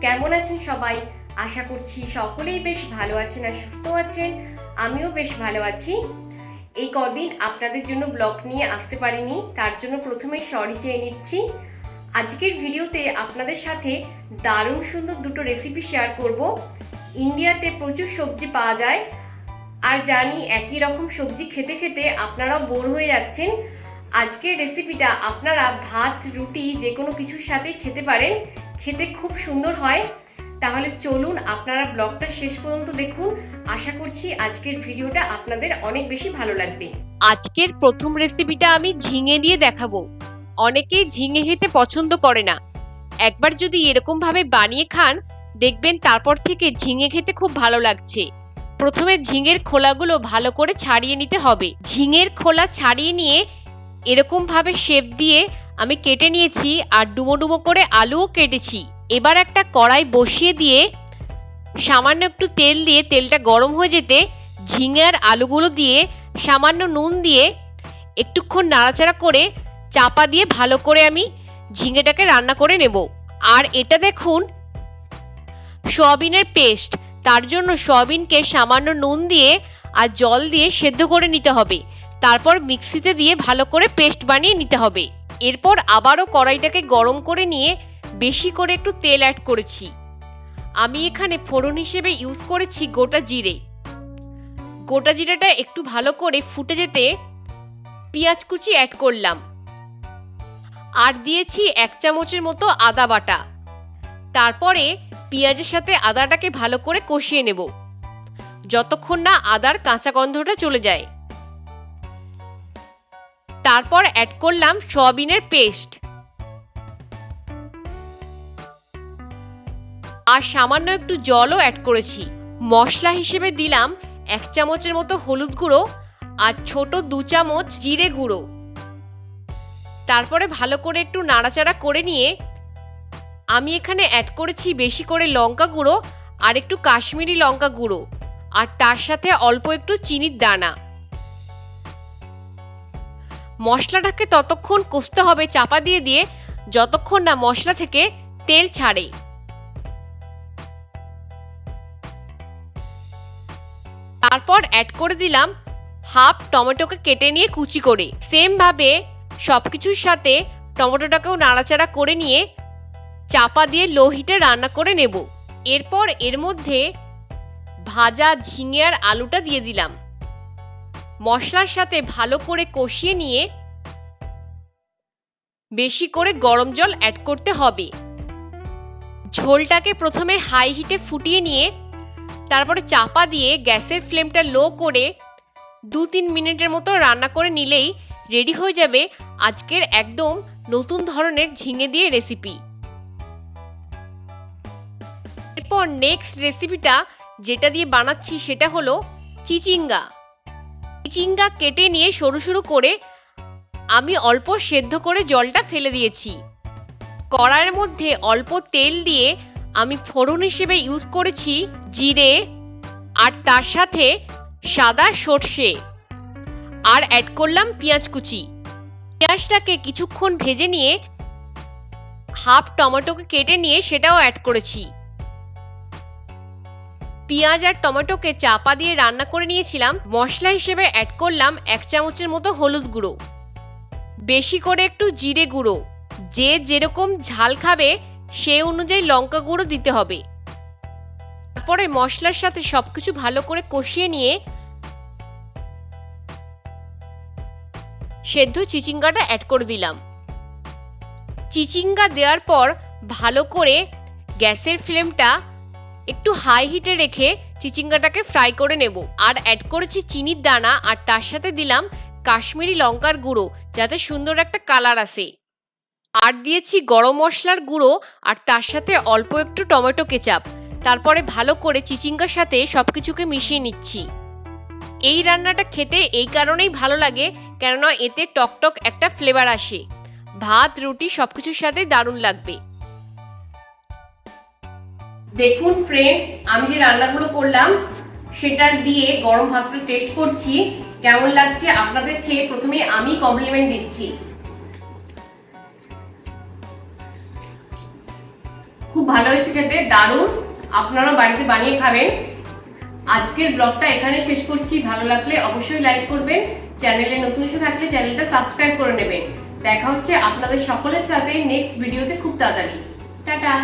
কেমন আছেন সবাই? আশা করছি সকলেই বেশ ভালো আছেন আর সুস্থ আছেন। আমিও বেশ ভালো আছি। এই কদিন আপনাদের জন্য ব্লগ নিয়ে আসতে পারিনি, তার জন্য প্রথমেই সরি চেয়ে নিচ্ছি। আজকের ভিডিওতে আপনাদের সাথে দারুণ সুন্দর দুটো রেসিপি শেয়ার করব। ইন্ডিয়াতে প্রচুর সবজি পাওয়া যায়। আর জানি একই রকম সবজি খেতে খেতে আপনারাও বোর হয়ে যাচ্ছেন। আজকের রেসিপিটা আপনারা ভাত, রুটি যে কোনো কিছুর সাথেই খেতে পারেন। খেতে খুব সুন্দর হয়। তাহলে চলুন আপনারা ব্লগটা শেষ পর্যন্ত দেখুন। আশা করছি আজকের ভিডিওটা আপনাদের অনেক বেশি ভালো লাগবে। আজকের প্রথম রেসিপিটা আমি ঝিঙে দিয়ে দেখাবো। অনেকেই ঝিঙে খেতে পছন্দ করে না। একবার যদি এরকম ভাবে বানিয়ে খান, দেখবেন তারপর থেকে ঝিঙে খেতে খুব ভালো লাগছে। প্রথমে ঝিঙের খোলাগুলো ভালো করে ছাড়িয়ে নিতে হবে। ঝিঙের খোলা ছাড়িয়ে নিয়ে এরকম ভাবে শেপ দিয়ে আমি কেটে নিয়েছি আর ডুমো ডুমো করে আলুও কেটেছি। এবার একটা কড়াই বসিয়ে দিয়ে সামান্য একটু তেল দিয়ে তেলটা গরম হয়ে যেতে ঝিঙে আর আলুগুলো দিয়ে সামান্য নুন দিয়ে একটুক্ষণ নাড়াচাড়া করে চাপা দিয়ে ভালো করে আমি ঝিঙেটাকে রান্না করে নেব। আর এটা দেখুন, সয়াবিনের পেস্ট। তার জন্য সয়াবিনকে সামান্য নুন দিয়ে আর জল দিয়ে সেদ্ধ করে নিতে হবে। তারপর মিক্সিতে দিয়ে ভালো করে পেস্ট বানিয়ে নিতে হবে। এরপর আবারও কড়াইটাকে গরম করে নিয়ে বেশি করে একটু তেল অ্যাড করেছি। আমি এখানে ফোড়ন হিসেবে ইউজ করেছি গোটা জিরে। গোটা জিরাটা একটু ভালো করে ফুটে যেতে পেঁয়াজ কুচি অ্যাড করলাম। আর দিয়েছি এক চামচের মতো আদা বাটা। তারপরে পেঁয়াজের সাথে আদাটাকে ভালো করে কষিয়ে নেব। যতক্ষণ না আদার কাঁচা গন্ধটা চলে যায়। তারপর অ্যাড করলাম সয়াবিনের পেস্ট আর সামান্য একটু জলও অ্যাড করেছি। মশলা হিসেবে দিলাম এক চামচের মতো হলুদ গুঁড়ো আর ছোট দু চামচ জিরে গুঁড়ো। তারপরে ভালো করে একটু নাড়াচাড়া করে নিয়ে আমি এখানে অ্যাড করেছি বেশি করে লঙ্কা গুঁড়ো আর একটু কাশ্মীরি লঙ্কা গুঁড়ো। আর তার সাথে অল্প একটু চিনির দানা। মশলাটাকে ততক্ষণ কষতে হবে, চাপা দিয়ে দিয়ে, যতক্ষণ না মশলা থেকে তেল ছাড়ে। তারপর অ্যাড করে দিলাম হাফ টমেটোকে কেটে নিয়ে কুচি করে। সেমভাবে সব কিছুর সাথে টমেটোটাকেও নাড়াচাড়া করে নিয়ে চাপা দিয়ে লো হিটে রান্না করে নেব। এরপর এর মধ্যে ভাজা ঝিঙে আর আলুটা দিয়ে দিলাম। মশলার সাথে ভালো করে কষিয়ে নিয়ে বেশি করে গরম জল অ্যাড করতে হবে। ঝোলটাকে প্রথমে হাই হিটে ফুটিয়ে নিয়ে তারপরে চাপা দিয়ে গ্যাসের ফ্লেমটা লো করে দু তিন মিনিটের মতো রান্না করে নিলেই রেডি হয়ে যাবে আজকের একদম নতুন ধরনের ঝিঙে দিয়ে রেসিপি এরপর নেক্সট রেসিপিটা যেটা দিয়ে বানাচ্ছি সেটা হলো চিচিঙ্গা। চিচিঙ্গা কেটে নিয়ে সরু সরু করে আমি অল্প সেদ্ধ করে জলটা ফেলে দিয়েছি। কড়াইয়ের মধ্যে অল্প তেল দিয়ে আমি ফোড়ন হিসেবে ইউজ করেছি জিরে আর তার সাথে সাদা সর্ষে আর অ্যাড করলাম পেঁয়াজ কুচি। পেঁয়াজটাকে কিছুক্ষণ ভেজে নিয়ে হাফ টমেটোকে কেটে নিয়ে সেটাও অ্যাড করেছি। পেঁয়াজ আর টমেটোকে চাপা দিয়ে রান্না করে নিয়েছিলাম। মশলা হিসেবে অ্যাড করলাম এক চামচের মতো হলুদ গুঁড়ো। বেশি করে একটু জিরে গুঁড়ো। যে যেরকম ঝাল খাবে, সে অনুযায়ী লঙ্কা গুঁড়ো দিতে হবে। তারপরে মশলার সাথে সবকিছু ভালো করে কষিয়ে নিয়ে সেদ্ধ চিচিঙ্গাটা অ্যাড করে দিলাম। চিচিঙ্গা দেওয়ার পর ভালো করে গ্যাসের ফ্লেমটা একটু হাই হিটে রেখে চিচিঙ্গাটাকে ফ্রাই করে নেব। আর অ্যাড করেছি চিনির দানা, আর তার সাথে দিলাম কাশ্মীরি লঙ্কার গুঁড়ো, যাতে সুন্দর একটা কালার আসে। আর দিয়েছি গরম মশলার গুঁড়ো, আর তার সাথে অল্প একটু টমেটো কেচাপ। তারপরে ভালো করে চিচিঙ্গার সাথে সব কিছুকে মিশিয়ে নিচ্ছি। এই রান্নাটা খেতে এই কারণেই ভালো লাগে, কেননা এতে টকটক একটা ফ্লেভার আসে। ভাত, রুটি সব কিছুর সাথে দারুণ লাগবে। দেখুন ফ্রেন্ডস আমি যে রান্নাগুলো করলাম, সেটা দিয়ে গরম ভাতটা টেস্ট করছি। কেমন লাগছে আপনাদের খেয়ে? প্রথমে আমি কমপ্লিমেন্ট দিচ্ছি। খুব ভালো হয়েছে খেতে, দারুণ। আপনারাও বাড়িতে বানিয়ে খাবেন। আজকের ব্লগটা এখানে শেষ করছি। ভালো লাগলে অবশ্যই লাইক করবেন। চ্যানেলে নতুন এসে থাকলে চ্যানেলটা সাবস্ক্রাইব করে নেবেন। দেখা হচ্ছে আপনাদের সকলের সাথে নেক্সট ভিডিওতে খুব তাড়াতাড়ি। টাটা!